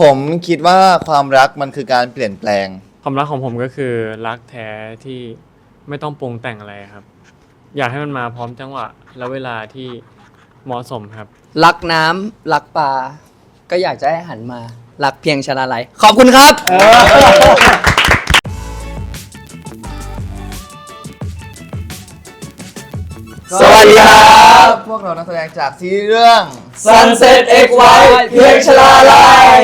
ผมคิดว่าความรักมันคือการเปลี่ยนแปลง ความรักของผมก็คือรักแท้ที่ไม่ต้องปรุงแต่งอะไรครับ อยากให้มันมาพร้อมจังหวะ และเวลาที่เหมาะสมครับ รักน้ำรักปลาก็อยากจะให้หันมา รักเพียงชลาลัยขอบคุณครับ สวัสดีครับ พวกเรานักแสดงจากซีรีส์เรื่อง Sunset X White เพียงชลาลัย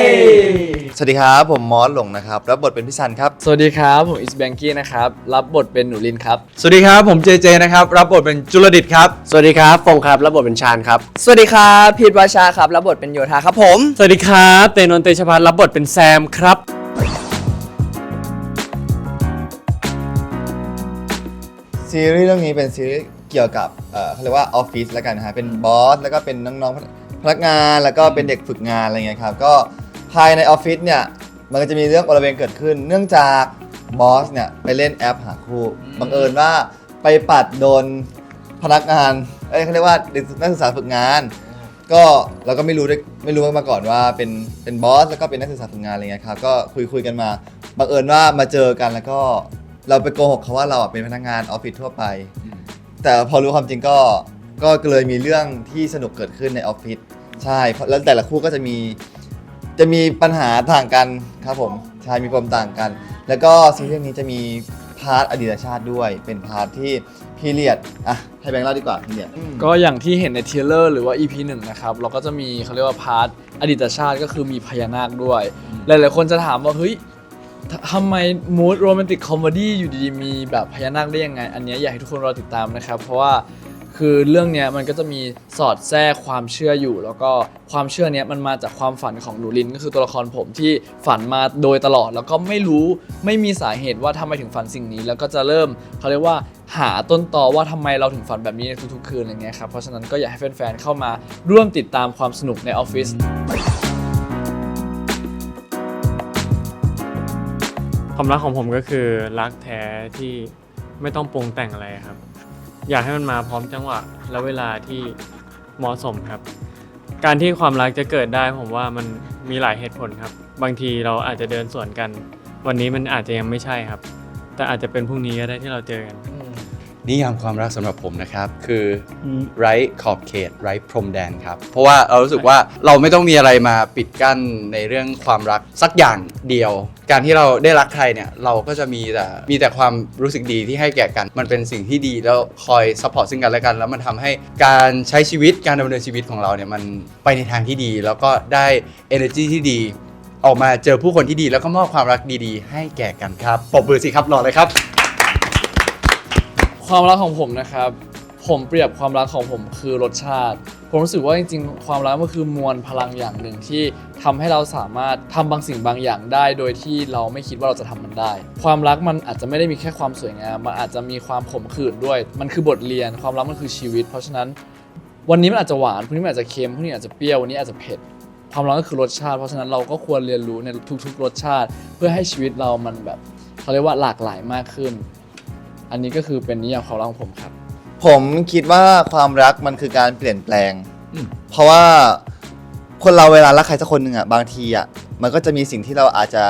สวัสดีครับ ผมมอสหลงนะครับ รับบทเป็นพี่ซันครับ สวัสดีครับ ผมอิสแบงกี้นะครับ รับบทเป็นหนูลินครับ สวัสดีครับ ผมเจเจนะครับ รับบทเป็นจุลดิตครับ สวัสดีครับฟงครับ รับบทเป็นชาญครับ สวัสดีครับพีทวาชาครับ รับบทเป็นโยธาครับผม สวัสดีครับเตนนท์เตชพัฒน์รับบทเป็นแซมครับซีรีส์เรื่องนี้เป็นซีรีส์ เกี่ยวกับเอ่อเขาเรียกว่าออฟฟิศแล้วกันนะฮะเป็นบอสแล้วก็เป็นน้องๆพนักงานแล้วก็เป็นเด็กฝึกงานอะไรเงี้ยครับก็ภายในออฟฟิศเนี่ยมันก็จะมีเรื่องโอลเวงเกิดขึ้น เนื่องจากบอสเนี่ยไปเล่นแอปหาคู่บังเอิญว่าไปปัดโดนพนักงานเอ้ยเขาเรียกว่าเด็กนักศึกษาฝึกงาน ก็เราก็ไม่รู้ด้วยไม่รู้มาก่อนว่าเป็นเป็นบอสแล้วก็เป็นนักศึกษาฝึกงานอะไรเงี้ยครับก็คุยคุยกันมาบังเอิญว่ามาเจอกันแล้วก็เราไปโกหกเขาว่าเราอะเป็นพนักงานออฟฟิศทั่วไป แต่พอรู้ความจริงก็ก็เลยมีเรื่องที่สนุกเกิดขึ้นในออฟฟิศใช่เพราะแล้วแต่ละคู่ก็จะมีจะมีปัญหาต่างกันครับผมใช่มีความต่างกัน แล้วก็ซีรีส์เรื่องนี้จะมีพาร์ทอดีตชาติด้วย เป็นพาร์ทที่พีเรียดอะให้แบงค์เล่าดีกว่าพีเรียดก็อย่างที่เห็นในเทรลเลอร์หรือว่า EP 1นะครับ เราก็จะมีเขาเรียกว่าพาร์ทอดีตชาติก็คือมีพญานาคด้วย หลายๆคนจะถามว่าเฮ้ย ทำไมมูดโรแมนติกคอมเมดี้อยู่ดีๆมีแบบพญานาคได้ยังไง อันเนี้ยอยากให้ทุกคนรอติดตามนะครับ เพราะว่าคือเรื่องเนี้ยมันก็จะมีสอดแทรกความเชื่ออยู่ แล้วก็ความเชื่อเนี้ยมันมาจากความฝันของหนูลินก็คือตัวละครผมที่ฝันมาโดยตลอด แล้วก็ไม่รู้ไม่มีสาเหตุว่าทำไมถึงฝันสิ่งนี้ แล้วก็จะเริ่มเขาเรียกว่าหาต้นตอว่าทำไมเราถึงฝันแบบนี้ในทุกๆคืนอะไรเงี้ยครับเพราะฉะนั้นก็อยากให้แฟนๆเข้ามาร่วมติดตามความสนุกในออฟฟิศ ความรักของผมก็คือรักแท้ที่ไม่ต้องปรุงแต่งอะไรครับ อยากให้มันมาพร้อมจังหวะและเวลาที่เหมาะสมครับ การที่ความรักจะเกิดได้ผมว่ามันมีหลายเหตุผลครับ บางทีเราอาจจะเดินสวนกัน วันนี้มันอาจจะยังไม่ใช่ครับ แต่อาจจะเป็นพรุ่งนี้ก็ได้ที่เราเจอกัน นิยามความรักสำหรับผมนะครับ คือไร้ขอบเขตไร้พรมแดนครับ เพราะว่าเรารู้สึกว่าเราไม่ต้องมีอะไรมาปิดกั้นในเรื่องความรักสักอย่างเดียว การที่เราได้รักใครเนี่ยเราก็จะมีแต่มีแต่ความรู้สึกดีที่ให้แก่กัน มันเป็นสิ่งที่ดีแล้วคอยซัพพอร์ตซึ่งกันและกัน แล้วมันทำให้การใช้ชีวิตการดำเนินชีวิตของเราเนี่ยมันไปในทางที่ดี แล้วก็ได้ energy ที่ดีออกมาเจอผู้คนที่ดีแล้วก็มอบความรักดีๆ ให้แก่กันครับปรบมือสิครับรอเลยครับ ความรักของผมนะครับ ผมเปรียบความรักของผมคือรสชาติ ผมรู้สึกว่าจริงๆ ความรักมันคือมวลพลังอย่างหนึ่งที่ทำให้เราสามารถทำบางสิ่งบางอย่างได้ โดยที่เราไม่คิดว่าเราจะทำมันได้ ความรักมันอาจจะไม่ได้มีแค่ความสวยงาม มันอาจจะมีความขมขื่นด้วย มันคือบทเรียน ความรักมันคือชีวิต เพราะฉะนั้น วันนี้มันอาจจะหวานพรุ่งนี้มันอาจจะเค็มพรุ่งนี้อาจจะเปรี้ยววันนี้อาจจะเผ็ดความรักก็คือรสชาติ เพราะฉะนั้นเราก็ควรเรียนรู้ในทุกๆ รสชาติ เพื่อให้ชีวิตเรามันแบบเขาเรียกว่าหลากหลายมากขึ้น อันนี้ก็คือเป็นนิยามความรักของผมครับ ผมคิดว่าความรักมันคือการเปลี่ยนแปลง อืม เพราะว่าคนเราเวลารักใครสักคนหนึ่งอะบางทีอะมันก็จะมีสิ่งที่เราอาจจะ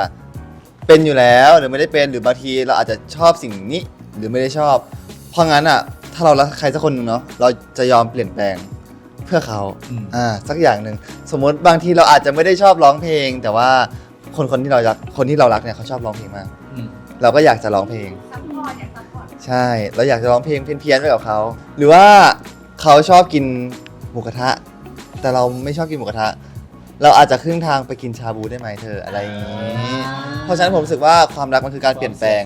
เป็นอยู่แล้วหรือไม่ได้เป็นหรือบางทีเราอาจจะชอบสิ่งนี้หรือไม่ได้ชอบ เพราะงั้นอะถ้าเรารักใครสักคนหนึ่งเนาะเราจะยอมเปลี่ยนแปลงเพื่อเขาอืม อ่าสักอย่างหนึ่งสมมติบางทีเราอาจจะไม่ได้ชอบร้องเพลง แต่ว่าคนคนที่เรารักคนที่เรารักเนี่ยเขาชอบร้องเพลงมาก อืม เราก็อยากจะร้องเพลง ซัพพอ ร์ตอยากซัพพอร์ตใช่ เราอยากจะร้องเพลงเพี้ยนๆไปกับเขา หรือว่าเขาชอบกินหมูกระทะ แต่เราไม่ชอบกินหมูกระทะ เราอาจจะครึ่งทางไปกินชาบูได้ไหมเธออะไรอย่างนี้ เพราะฉะนั้นผมรู้สึกว่าความรักมันคือการเปลี่ยนแปลง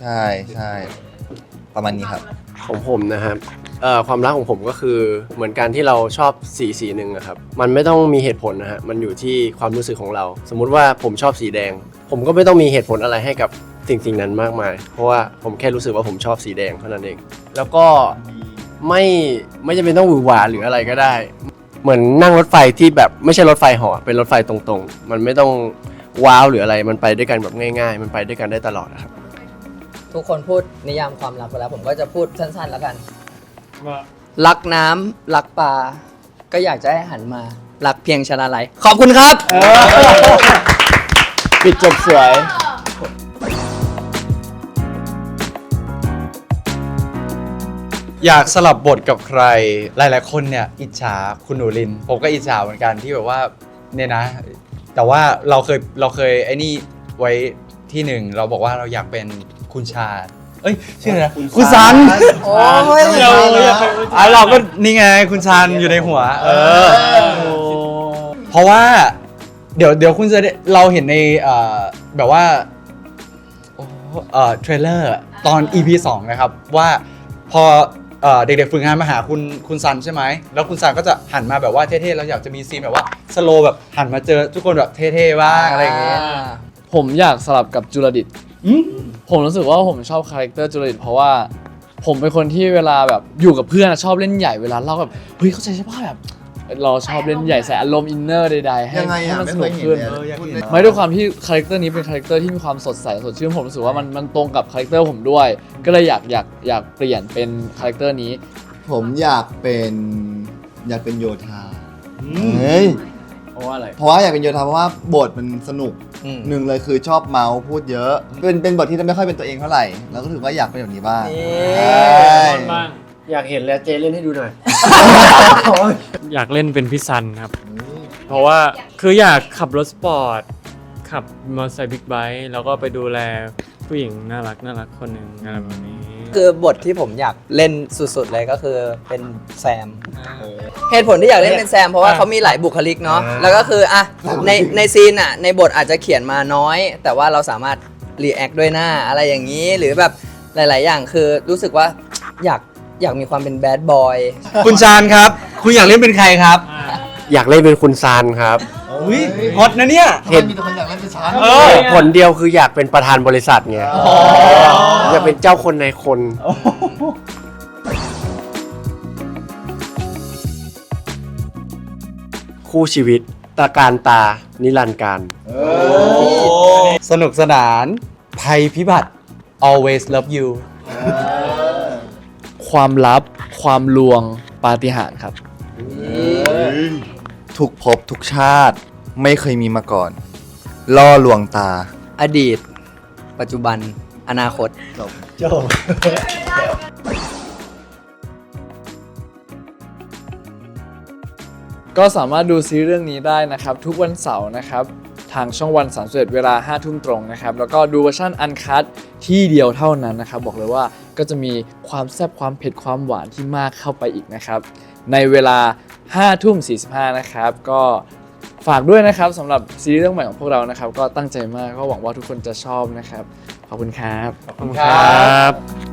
ใช่ใช่ประมาณนี้ครับ ของผมนะครับเอ่อความรักของผมก็คือเหมือนการที่เราชอบสีสีหนึ่งอะครับมันไม่ต้องมีเหตุผลนะฮะมันอยู่ที่ความรู้สึกของเรา สมมุติว่าผมชอบสีแดง ผมก็ไม่ต้องมีเหตุผลอะไรให้กับ สิ่งสิ่งนั้นมากมาย เพราะว่าผมแค่รู้สึกว่าผมชอบสีแดงเท่านั้นเอง แล้วก็ไม่ไม่จำเป็นต้องหวือหวาหรืออะไรก็ได้ เหมือนนั่งรถไฟที่แบบไม่ใช่รถไฟเหาะเป็นรถไฟตรงๆ มันไม่ต้องว้าวหรืออะไรมันไปด้วยกันแบบง่าย ๆ มันไปด้วยกันได้ตลอดนะครับ ทุกคนพูดนิยามความรักไปแล้ว ผมก็จะพูดสั้นๆแล้วกัน ว่ารักน้ำรักปลาก็อยากจะให้หันมา รักเพียงชลาลัยขอบคุณครับ ปิดจบสวย อยากสลับบทกับใคร หลาย ๆ คนเนี่ยอิจฉาคุณหนูลิน ผมก็อิจฉาเหมือนกันที่แบบว่าเนี่ยนะ แต่ว่าเราเคยเราเคยไอ้นี่ไว้ที่หนึ่งเราบอกว่าเราอยากเป็นคุณชาญเอ้ยชื่ออะไรนะคุณซันโอ้ยเดี๋ยวอยากเป็นอะเราก็นี่ไงคุณชาญอยู่ในหัว เออ เพราะว่า เดี๋ยวเดี๋ยวคุณจะได้เราเห็นในเอ่อแบบว่าโอ้เอ่อเทรลเลอร์ตอน EP 2 นะครับ ว่าพอ เอ่อเด็กๆฝึกงานมาหาคุณคุณซันใช่ไหมแล้วคุณซันก็จะหันมาแบบว่าเท่ๆแล้วอยากจะมีซีนแบบว่าสโลแบบหันมาเจอทุกคนแบบเท่ๆบ้างอะไรอย่างเงี้ยผมอยากสลับกับจุลดิต อืม ผมรู้สึกว่าผมชอบคาแรคเตอร์จุลดิตเพราะว่า ผมเป็นคนที่เวลาแบบอยู่กับเพื่อนอะชอบเล่นใหญ่เวลาเล่าแบบเฮ้ยเข้าใจใช่ป่ะแบบ เราชอบเล่นใหญ่ใส่อารมณ์อินเนอร์ใดๆให้ยังไงให้อะมันไม่สเคนุยกเห็นขึ้น เลยอยากเห็น ไม่ด้วยความที่คาแรคเตอร์นี้เป็นคาแรคเตอร์ที่มีความสดใสสดชื่นผมรู้สึกว่ามันมันตรงกับคาแรคเตอร์ผมด้วย ก็เลยอยากอยากอยากเปลี่ยนเป็นคาแรคเตอร์นี้ ผมอยากเป็นอยากเป็นโยธาเฮ้ยเพราะว่าอะไร เพราะว่าอยากเป็นโยธาเพราะว่าบทมันสนุกอืม หนึ่งเลยคือชอบเมาส์พูดเยอะ เป็นเป็นบทที่ไม่ค่อยเป็นตัวเองเท่าไหร่ แล้วก็ถือว่าอยากเป็นแบบนี้บ้างนี่ใช่บ้างอยากเห็นแล้วเจเล่นให้ดูหน่อย อยากเล่นเป็นพี่ซันครับ เพราะว่าคืออยากขับรถสปอร์ต ขับมอเตอร์ไซค์บิ๊กไบค์แล้วก็ไปดูแลผู้หญิงน่ารักน่ารักคนหนึ่งอะไรแบบนี้คือบทที่ผมอยากเล่นสุดๆเลยก็คือเป็นแซม เหตุผลที่อยากเล่นเป็นแซมเพราะว่าอ่าเขามีหลายบุคลิกเนาะ แล้วก็คืออะในในซีนอะในบทอาจจะเขียนมาน้อย แต่ว่าเราสามารถรีแอคด้วยหน้าอะไรอย่างนี้ หรือแบบหลาย ๆ อย่างคือรู้สึกว่าอยาก อยากมีความเป็นแบดบอยคุณชาญครับ คุณอยากเล่นเป็นใครครับอยากเล่นเป็นคุณซานครับ อุ้ยฮอตนะเนี่ยทำไมมีแต่คนอยากเล่นเป็นฉันเออ ผลเดียวคืออยากเป็นประธานบริษัทไงอยากเป็นเจ้าคนในคน คู่ชีวิตตะการตา นิรันดร์การ สนุกสนาน ภัยพิบัติ always love you ความลับ ความลวงปาฏิหาริย์ครับ ทุกภพทุกชาติไม่เคยมีมาก่อน ล่อลวงตา อดีต ปัจจุบัน อนาคต ก็สามารถดูซีรีส์เรื่องนี้ได้นะครับ ทุกวันเสาร์นะครับ ทางช่องวัน31เวลา5ทุ่มตรงนะครับ แล้วก็ดูเวอร์ชันอันคัด ที่เดียวเท่านั้นนะครับ บอกเลยว่าก็จะมีความแซ่บความเผ็ดความหวานที่มากเข้าไปอีกนะครับ ในเวลา5ทุ่ม45นะครับ ก็ฝากด้วยนะครับสำหรับซีรีส์เรื่องใหม่ของพวกเรานะครับ ก็ตั้งใจมากก็หวังว่าทุกคนจะชอบนะครับ ขอบคุณครับ ขอบคุณครับ